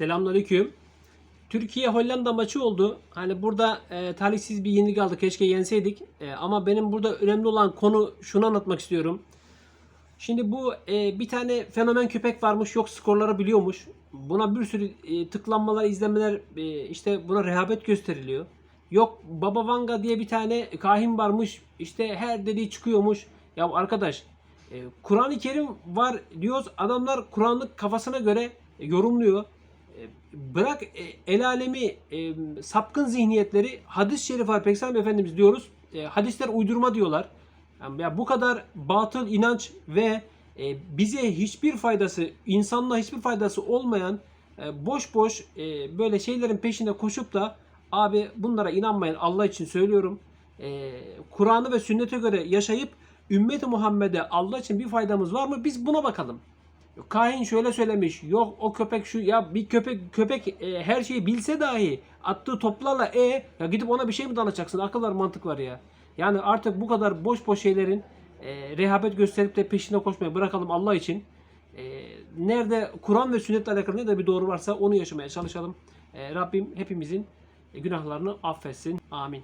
Selamünaleyküm. Türkiye Hollanda maçı oldu. Hani burada e, talihsiz bir yenilgi aldık. Keşke yenseydik. E, ama benim burada önemli olan konu şunu anlatmak istiyorum. Şimdi bu e, bir tane fenomen köpek varmış. Yok skorları biliyormuş. Buna bir sürü e, tıklanmalar, izlemeler e, işte buna rehabet gösteriliyor. Yok Baba Vanga diye bir tane kahin varmış. İşte her dediği çıkıyormuş. Ya arkadaş e, Kur'an-ı Kerim var diyoruz. Adamlar Kur'an'ı kafasına göre e, yorumluyor. Bırak e, el alemi e, sapkın zihniyetleri hadis-i şerif var Peygamber Efendimiz diyoruz. E, hadisler uydurma diyorlar. Yani ya bu kadar batıl inanç ve e, bize hiçbir faydası, insanlığa hiçbir faydası olmayan e, boş boş e, böyle şeylerin peşinde koşup da abi bunlara inanmayın Allah için söylüyorum. E, Kur'an'ı ve sünnete göre yaşayıp ümmeti Muhammed'e Allah için bir faydamız var mı? Biz buna bakalım. Yok, Kahin şöyle söylemiş. Yok o köpek şu ya bir köpek köpek e, her şeyi bilse dahi attığı toplarla e ya gidip ona bir şey mi danışacaksın? Akıl var mantık var ya. Yani artık bu kadar boş boş şeylerin e, rehabet gösterip de peşine koşmayı bırakalım Allah için. E, nerede Kur'an ve sünnetle alakalı ne de bir doğru varsa onu yaşamaya çalışalım. E, Rabbim hepimizin günahlarını affetsin. Amin.